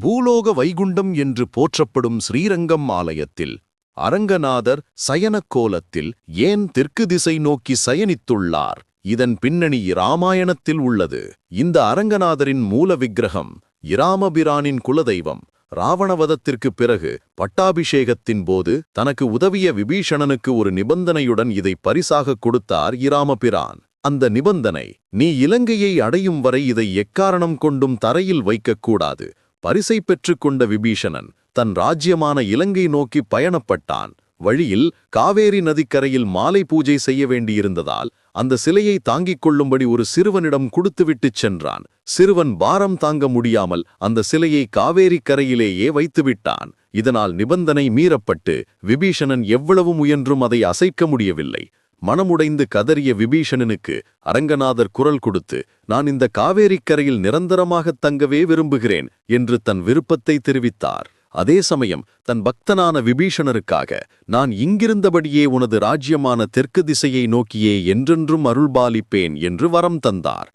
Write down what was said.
பூலோக வைகுண்டம் என்று போற்றப்படும் ஸ்ரீரங்கம் ஆலயத்தில் அரங்கநாதர் சயனக்கோலத்தில் ஏன் தெற்கு திசை நோக்கி சயனித்துள்ளார்? இதன் பின்னணி இராமாயணத்தில் உள்ளது. இந்த அரங்கநாதரின் மூல விக்கிரகம் இராமபிரானின் குலதெய்வம் ராவணவதத்திற்குப் பிறகு பட்டாபிஷேகத்தின் போது தனக்கு உதவிய விபீஷணனுக்கு ஒரு நிபந்தனையுடன் இதை பரிசாகக் கொடுத்தார் இராமபிரான். அந்த நிபந்தனை நீ இலங்கையை அடையும் வரை இதை எக்காரணம் கொண்டும் தரையில் வைக்கக்கூடாது பரிசை பெற்றுக்கொண்ட விபீஷணன் தன் ராஜ்யமான இலங்கை நோக்கி பயணப்பட்டான். வழியில் காவேரி நதிக்கரையில் மாலை பூஜை செய்ய வேண்டியிருந்ததால் அந்த சிலையை தாங்கிக் கொள்ளும்படி ஒரு சிறுவனிடம் கொடுத்துவிட்டுச் சென்றான். சிறுவன் பாரம் தாங்க முடியாமல் அந்த சிலையை காவேரி கரையிலேயே வைத்துவிட்டான். இதனால் நிபந்தனை மீறப்பட்டு விபீஷணன் எவ்வளவு முயன்றும் அதை அசைக்க முடியவில்லை. மனமுடைந்து கதறிய விபீஷணனுக்கு அரங்கநாதர் குரல் கொடுத்து நான் இந்த காவேரிக்கரையில் நிரந்தரமாகத் தங்கவே விரும்புகிறேன் என்று தன் விருப்பத்தை தெரிவித்தார். அதே சமயம் தன் பக்தனான விபீஷணருக்காக நான் இங்கிருந்தபடியே உனது ராஜ்யமான தெற்கு திசையை நோக்கியே என்றென்றும் அருள்பாலிப்பேன் என்று வரம் தந்தார்.